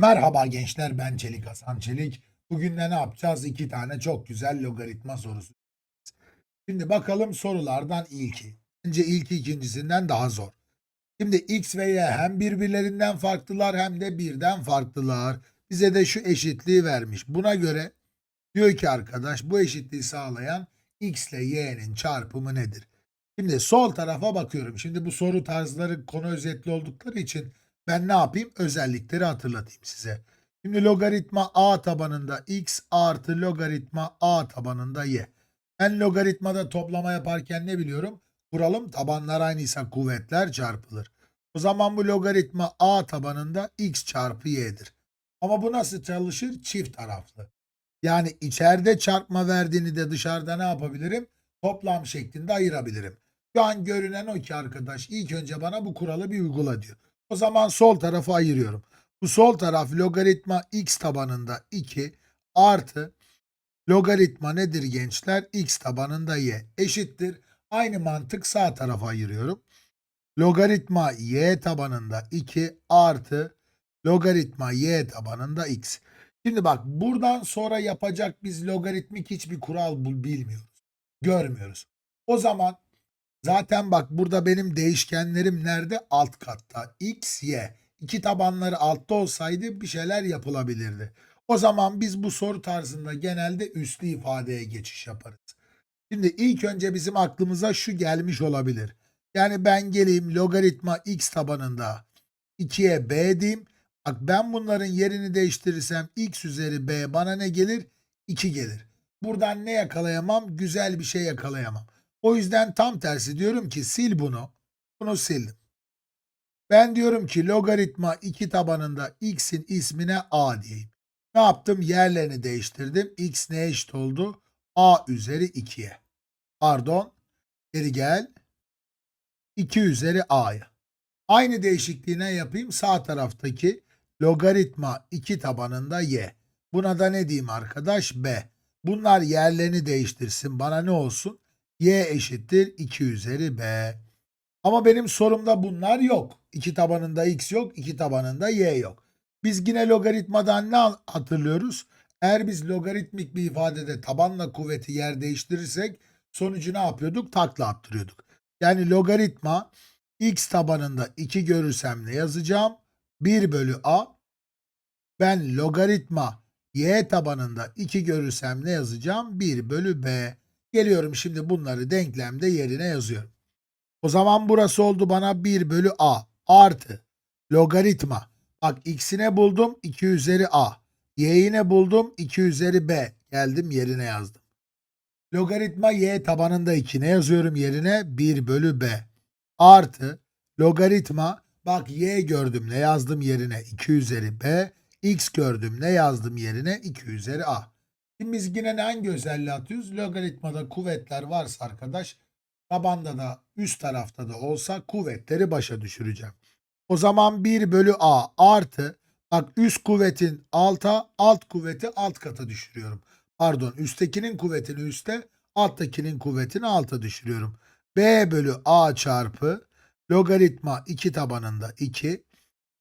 Merhaba gençler ben Çelik Hasan Çelik. Bugün de ne yapacağız? İki tane çok güzel logaritma sorusu. Şimdi bakalım sorulardan ilki. Bence ilki ikincisinden daha zor. Şimdi x ve y hem birbirlerinden farklılar hem de birden farklılar. Bize de şu eşitliği vermiş. Buna göre diyor ki arkadaş bu eşitliği sağlayan x ile y'nin çarpımı nedir? Şimdi sol tarafa bakıyorum. Şimdi bu soru tarzları konu özetli oldukları için ben ne yapayım? Özellikleri hatırlatayım size. Şimdi logaritma a tabanında x artı logaritma a tabanında y. Ben logaritmada toplama yaparken ne biliyorum? Kuralım tabanlar aynıysa kuvvetler çarpılır. O zaman bu logaritma a tabanında x çarpı y'dir. Ama bu nasıl çalışır? Çift taraflı. Yani içeride çarpma verdiğini de dışarıda ne yapabilirim? Toplam şeklinde ayırabilirim. Şu an görünen o ki arkadaş ilk önce bana bu kuralı bir uygula diyor. O zaman sol tarafı ayırıyorum. Bu sol taraf logaritma x tabanında 2 artı logaritma nedir gençler? x tabanında y eşittir. Aynı mantık sağ tarafa ayırıyorum. Logaritma y tabanında 2 artı logaritma y tabanında x. Şimdi bak buradan sonra yapacak biz logaritmik hiçbir kural bilmiyoruz. Görmüyoruz. O zaman zaten bak burada benim değişkenlerim nerede? Alt katta. X, Y. İki tabanları altta olsaydı bir şeyler yapılabilirdi. O zaman biz bu soru tarzında genelde üslü ifadeye geçiş yaparız. Şimdi ilk önce bizim aklımıza şu gelmiş olabilir. Yani ben geleyim logaritma x tabanında 2'ye b diyeyim. Bak ben bunların yerini değiştirirsem x üzeri b bana ne gelir? 2 gelir. Buradan ne yakalayamam? Güzel bir şey yakalayamam. O yüzden tam tersi diyorum ki sil bunu. Bunu sildim. Ben diyorum ki logaritma 2 tabanında x'in ismine a diyeyim. Ne yaptım? Yerlerini değiştirdim. x ne eşit oldu? a üzeri 2'ye. Pardon. Geri gel. 2 üzeri a'ya. Aynı değişikliğine yapayım. Sağ taraftaki logaritma 2 tabanında y. Buna da ne diyeyim arkadaş? b. Bunlar yerlerini değiştirsin. Bana ne olsun? Y eşittir 2 üzeri b. Ama benim sorumda bunlar yok. 2 tabanında x yok, 2 tabanında y yok. Biz yine logaritmadan ne hatırlıyoruz? Eğer biz logaritmik bir ifadede tabanla kuvveti yer değiştirirsek sonucu ne yapıyorduk? Takla attırıyorduk. Yani logaritma x tabanında 2 görürsem ne yazacağım? 1 bölü a. Ben logaritma y tabanında 2 görürsem ne yazacağım? 1 bölü b. Geliyorum şimdi bunları denklemde yerine yazıyorum. O zaman burası oldu bana 1 bölü a artı logaritma. Bak x'ine buldum 2 üzeri a. Y'ine buldum 2 üzeri b. Geldim yerine yazdım. Logaritma y tabanında 2 ne yazıyorum yerine? 1 bölü b. Artı logaritma bak y gördüm ne yazdım yerine? 2 üzeri b. x gördüm ne yazdım yerine? 2 üzeri a. Biz yine hangi özelliği atıyoruz? Logaritmada kuvvetler varsa arkadaş tabanda da üst tarafta da olsa kuvvetleri başa düşüreceğim. O zaman 1 bölü a artı bak üst kuvvetin alta alt kuvveti alt kata düşürüyorum. Pardon üsttekinin kuvvetini üste alttakinin kuvvetini alta düşürüyorum. b bölü a çarpı logaritma 2 tabanında 2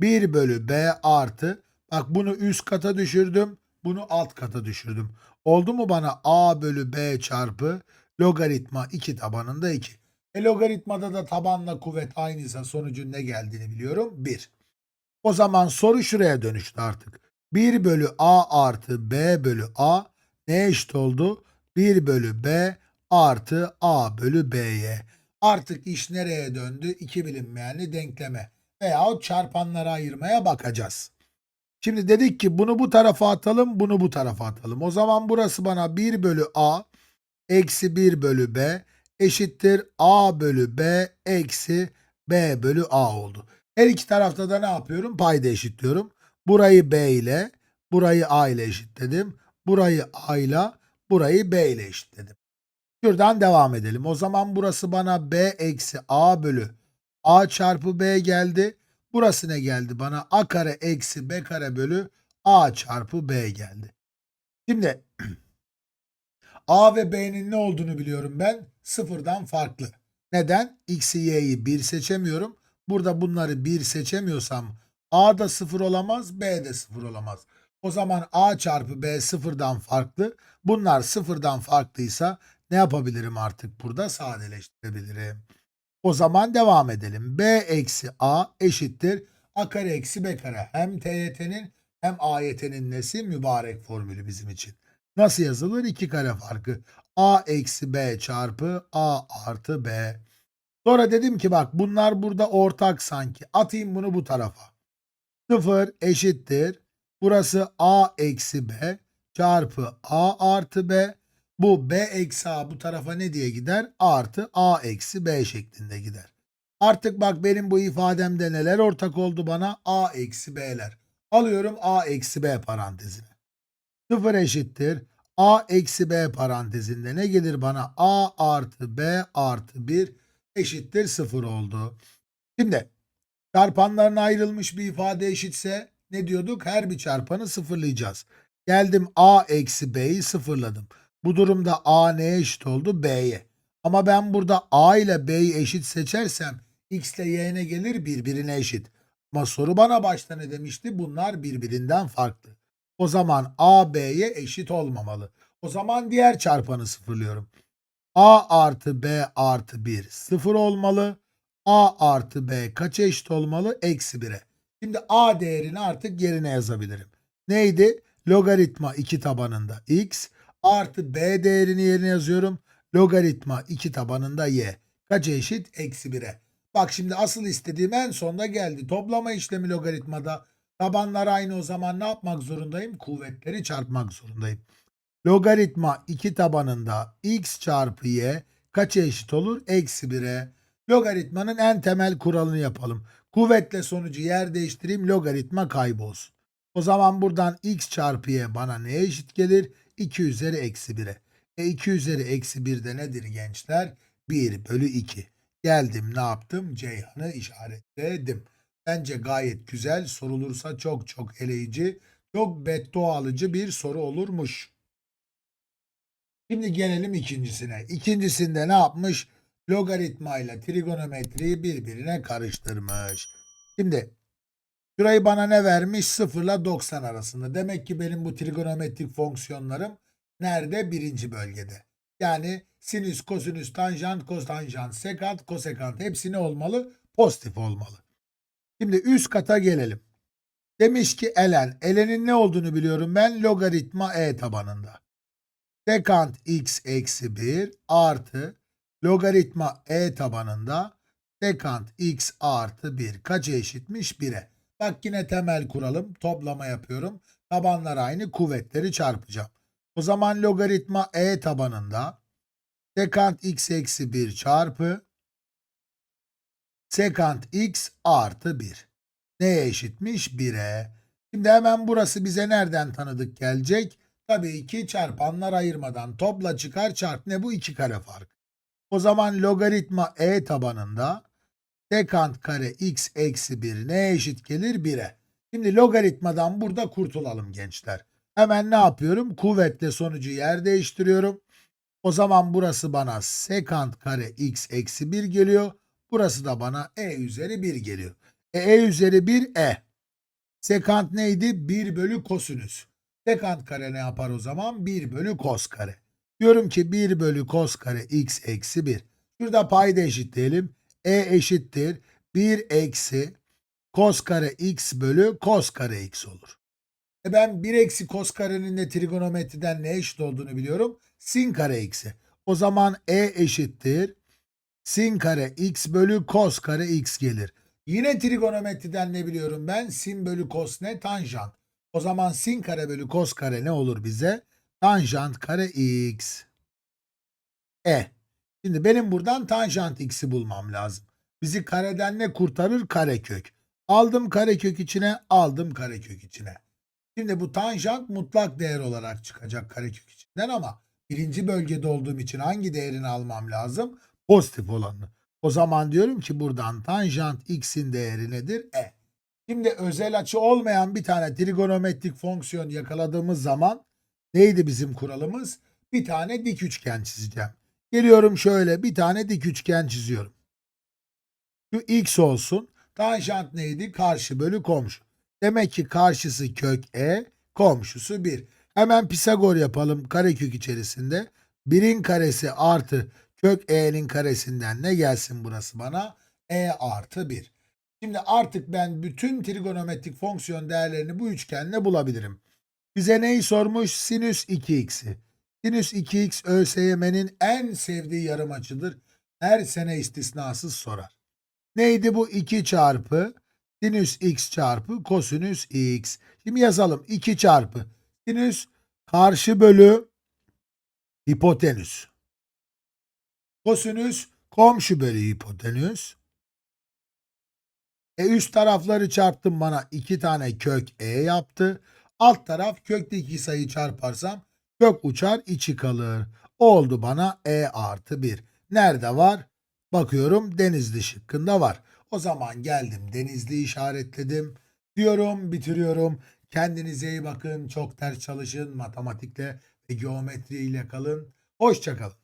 1 bölü b artı bak bunu üst kata düşürdüm bunu alt kata düşürdüm. Oldu mu bana a bölü b çarpı logaritma 2 tabanında 2. E logaritmada da tabanla kuvvet aynıysa sonucun ne geldiğini biliyorum. 1. O zaman soru şuraya dönüştü artık. 1 bölü a artı b bölü a ne eşit oldu? 1 bölü b artı a bölü b'ye. Artık iş nereye döndü? İki bilinmeyenli denkleme veyahut çarpanlara ayırmaya bakacağız. Şimdi dedik ki bunu bu tarafa atalım, bunu bu tarafa atalım. O zaman burası bana 1 bölü a eksi 1 bölü b eşittir a bölü b eksi b bölü a oldu. Her iki tarafta da ne yapıyorum? Payda eşitliyorum. Burayı b ile, burayı a ile eşitledim. Burayı a ile, burayı b ile eşitledim. Şuradan devam edelim. O zaman burası bana b eksi a bölü a çarpı b geldi. Burası ne geldi bana? a kare eksi b kare bölü a çarpı b geldi. Şimdi a ve b'nin ne olduğunu biliyorum ben. Sıfırdan farklı. Neden? x'i y'yi 1 seçemiyorum. Burada bunları 1 seçemiyorsam A da sıfır olamaz, B de sıfır olamaz. O zaman A çarpı B sıfırdan farklı. Bunlar sıfırdan farklıysa ne yapabilirim artık burada? Sadeleştirebilirim. O zaman devam edelim. B eksi A eşittir. A kare eksi B kare. Hem TYT'nin hem AYT'nin nesi? Mübarek formülü bizim için. Nasıl yazılır? İki kare farkı. A eksi B çarpı A artı B. Sonra dedim ki bak bunlar burada ortak sanki. Atayım bunu bu tarafa. 0 eşittir. Burası A eksi B çarpı A artı B. Bu B eksi A bu tarafa ne diye gider? Artı A eksi B şeklinde gider. Artık bak benim bu ifademde neler ortak oldu bana? A eksi B'ler. Alıyorum A eksi B parantezine. 0 eşittir. A eksi B parantezinde ne gelir bana? A artı B artı 1 eşittir 0 oldu. Şimdi çarpanların ayrılmış bir ifade eşitse ne diyorduk? Her bir çarpanı sıfırlayacağız. Geldim A eksi B'yi sıfırladım. Bu durumda A neye eşit oldu? B'ye. Ama ben burada A ile B'yi eşit seçersem X ile Y ne gelir? Birbirine eşit. Ama soru bana başta ne demişti? Bunlar birbirinden farklı. O zaman A B'ye eşit olmamalı. O zaman diğer çarpanı sıfırlıyorum. A artı B artı 1 sıfır olmalı. A artı B kaça eşit olmalı? Eksi 1'e. Şimdi A değerini artık yerine yazabilirim. Neydi? Logaritma 2 tabanında x artı B değerini yerine yazıyorum. Logaritma 2 tabanında y. Kaça eşit? Eksi 1'e. Bak şimdi asıl istediğim en sonda geldi. Toplama işlemi logaritmada tabanlar aynı o zaman ne yapmak zorundayım? Kuvvetleri çarpmak zorundayım. Logaritma 2 tabanında x çarpı y kaça eşit olur? Eksi 1'e. Logaritmanın en temel kuralını yapalım. Kuvvetle sonucu yer değiştireyim logaritma kaybolsun. O zaman buradan x çarpı y bana neye eşit gelir? 2 üzeri eksi 1'e. E 2 üzeri eksi 1 de nedir gençler? 1 bölü 2. Geldim ne yaptım? Ceyhan'ı işaretledim. Bence gayet güzel sorulursa çok çok eleyici, çok beddua alıcı bir soru olurmuş. Şimdi gelelim ikincisine. İkincisinde ne yapmış? Logaritma ile trigonometriyi birbirine karıştırmış. Şimdi şurayı bana ne vermiş? 0 ile 90 arasında. Demek ki benim bu trigonometrik fonksiyonlarım nerede? Birinci bölgede. Yani sinüs, kosinüs, tanjant, kotanjant, sekant, kosekant hepsi ne olmalı? Pozitif olmalı. Şimdi üst kata gelelim. Demiş ki elen. Elenin ne olduğunu biliyorum ben. Logaritma e tabanında. Sekant x eksi 1 artı logaritma e tabanında sekant x artı 1 kaça eşitmiş? 1'e. Bak yine temel kuralım. Toplama yapıyorum. Tabanlar aynı kuvvetleri çarpacağım. O zaman logaritma e tabanında sekant x eksi 1 çarpı sekant x artı 1. Neye eşitmiş? 1'e. Şimdi hemen burası bize nereden tanıdık gelecek? Tabii ki çarpanlar ayırmadan topla çıkar çarp ne bu? 2 kare fark. O zaman logaritma e tabanında sekant kare x eksi 1 neye eşit gelir? 1'e. Şimdi logaritmadan burada kurtulalım gençler. Hemen ne yapıyorum? Kuvvetle sonucu yer değiştiriyorum. O zaman burası bana sekant kare x eksi 1 geliyor. Burası da bana e üzeri 1 geliyor. E, e üzeri 1 e. Sekant neydi? 1 bölü kosinüs. Sekant kare ne yapar o zaman? 1 bölü kos kare. Diyorum ki 1 bölü kos kare x eksi 1. Şurada payda eşitleyelim. E eşittir. 1 eksi kos kare x bölü kos kare x olur. E ben 1 eksi kos karenin de trigonometriden ne eşit olduğunu biliyorum. Sin kare x'e. O zaman e eşittir. Sin kare x bölü kos kare x gelir. Yine trigonometriden ne biliyorum ben? Sin bölü kos ne? Tanjant. O zaman sin kare bölü kos kare ne olur bize? Tanjant kare x. E. Şimdi benim buradan tanjant x'i bulmam lazım. Bizi kareden ne kurtarır? Karekök. Aldım karekök içine, aldım karekök içine. Şimdi bu tanjant mutlak değer olarak çıkacak karekök içinden ama birinci bölgede olduğum için hangi değerini almam lazım? Pozitif olanı. O zaman diyorum ki buradan tanjant x'in değeri nedir? E. Şimdi özel açı olmayan bir tane trigonometrik fonksiyon yakaladığımız zaman neydi bizim kuralımız? Bir tane dik üçgen çizeceğim. Geliyorum şöyle bir tane dik üçgen çiziyorum. Şu x olsun. Tanjant neydi? Karşı bölü komşu. Demek ki karşısı kök e, komşusu 1. Hemen Pisagor yapalım karekök içerisinde. 1'in karesi artı kök e'nin karesinden ne gelsin burası bana? e artı 1. Şimdi artık ben bütün trigonometrik fonksiyon değerlerini bu üçgenle bulabilirim. Bize neyi sormuş? Sinüs 2x'i. Sinüs 2x ÖSYM'nin en sevdiği yarım açıdır. Her sene istisnasız sorar. Neydi bu? 2 çarpı sinüs x çarpı kosinüs x. Şimdi yazalım. 2 çarpı sinüs karşı bölü hipotenüs. Kosinüs komşu bölü hipotenüs. E üst tarafları çarptım bana 2 tane kök e yaptı. Alt taraf kökteki sayı çarparsam kök uçar içi kalır. Oldu bana e artı 1. Nerede var? Bakıyorum denizli şıkkında var. O zaman geldim denizli işaretledim. Diyorum bitiriyorum. Kendinize iyi bakın. Çok ders çalışın. Matematikle ve geometriyle kalın. Hoşçakalın.